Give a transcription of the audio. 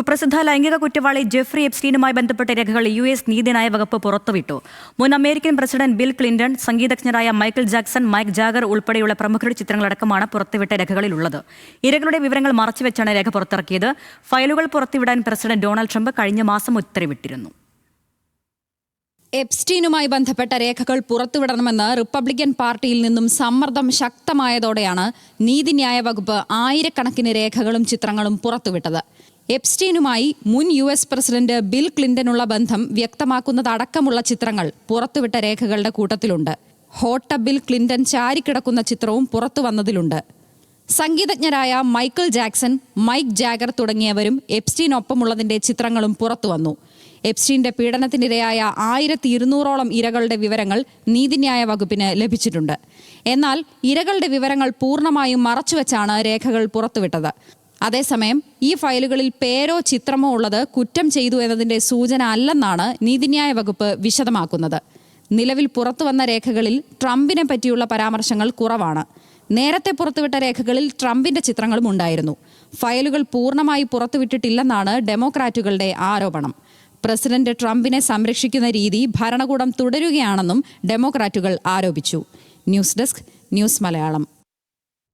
കുപ്രസിദ്ധ ലൈംഗിക കുറ്റവാളി ജെഫ്രി എപ്സ്റ്റീനുമായി ബന്ധപ്പെട്ട രേഖകൾ യു എസ് നീതിന്യായ വകുപ്പ് പുറത്തുവിട്ടു. മുൻ അമേരിക്കൻ പ്രസിഡന്റ് ബിൽ ക്ലിന്റൺ സംഗീതജ്ഞരായ മൈക്കിൾ ജാക്സൺ മൈക്ക് ജാഗർ ഉൾപ്പെടെയുള്ള പ്രമുഖരുടെ ചിത്രങ്ങളടക്കമാണ് പുറത്തുവിട്ട രേഖകളിലുള്ളത്. ഇരകളുടെ വിവരങ്ങൾ മറച്ചുവെച്ചാണ് രേഖ പുറത്തിറക്കിയത്. ഫയലുകൾ പുറത്തുവിടാൻ പ്രസിഡന്റ് ഡൊണാൾഡ് ട്രംപ് കഴിഞ്ഞ മാസം ഉത്തരവിട്ടിരുന്നു. എപ്സ്റ്റീനുമായി ബന്ധപ്പെട്ട രേഖകൾ പുറത്തുവിടണമെന്ന് റിപ്പബ്ലിക്കൻ പാർട്ടിയിൽ നിന്നും സമ്മർദ്ദം ശക്തമായതോടെയാണ് നീതിന്യായ വകുപ്പ് ആയിരക്കണക്കിന് രേഖകളും ചിത്രങ്ങളും പുറത്തുവിട്ടത്. എപ്സ്റ്റീനുമായി മുൻ യു എസ് പ്രസിഡന്റ് ബിൽ ക്ലിന്റനുള്ള ബന്ധം വ്യക്തമാക്കുന്നതടക്കമുള്ള ചിത്രങ്ങൾ പുറത്തുവിട്ട രേഖകളുടെ കൂട്ടത്തിലുണ്ട്. ഹോട്ട ബിൽ ക്ലിന്റൺ ചാരിക്കിടക്കുന്ന ചിത്രവും പുറത്തു വന്നതിലുണ്ട്. സംഗീതജ്ഞരായ മൈക്കിൾ ജാക്സൺ മൈക്ക് ജാഗർ തുടങ്ങിയവരും എപ്സ്റ്റീനൊപ്പമുള്ളതിന്റെ ചിത്രങ്ങളും പുറത്തു വന്നു. എപ്സ്റ്റീന്റെ പീഡനത്തിനിരയായ ആയിരത്തി ഇരുന്നൂറോളം ഇരകളുടെ വിവരങ്ങൾ നീതിന്യായ വകുപ്പിന് ലഭിച്ചിട്ടുണ്ട്. എന്നാൽ ഇരകളുടെ വിവരങ്ങൾ പൂർണമായും മറച്ചുവെച്ചാണ് രേഖകൾ പുറത്തുവിട്ടത്. അതേസമയം ഈ ഫയലുകളിൽ പേരോ ചിത്രമോ ഉള്ളത് കുറ്റം ചെയ്തു എന്നതിന്റെ സൂചന അല്ലെന്നാണ് നീതിന്യായ വകുപ്പ് വിശദമാക്കുന്നത്. നിലവിൽ പുറത്തുവന്ന രേഖകളിൽ ട്രംപിനെ പറ്റിയുള്ള പരാമർശങ്ങൾ കുറവാണ്. നേരത്തെ പുറത്തുവിട്ട രേഖകളിൽ ട്രംപിന്റെ ചിത്രങ്ങളും ഉണ്ടായിരുന്നു. ഫയലുകൾ പൂർണമായി പുറത്തുവിട്ടിട്ടില്ലെന്നാണ് ഡെമോക്രാറ്റുകളുടെ ആരോപണം. പ്രസിഡന്റ് ട്രംപിനെ സംരക്ഷിക്കുന്ന രീതി ഭരണകൂടം തുടരുകയാണെന്നും ഡെമോക്രാറ്റുകൾ ആരോപിച്ചു. News desk news Malayalam.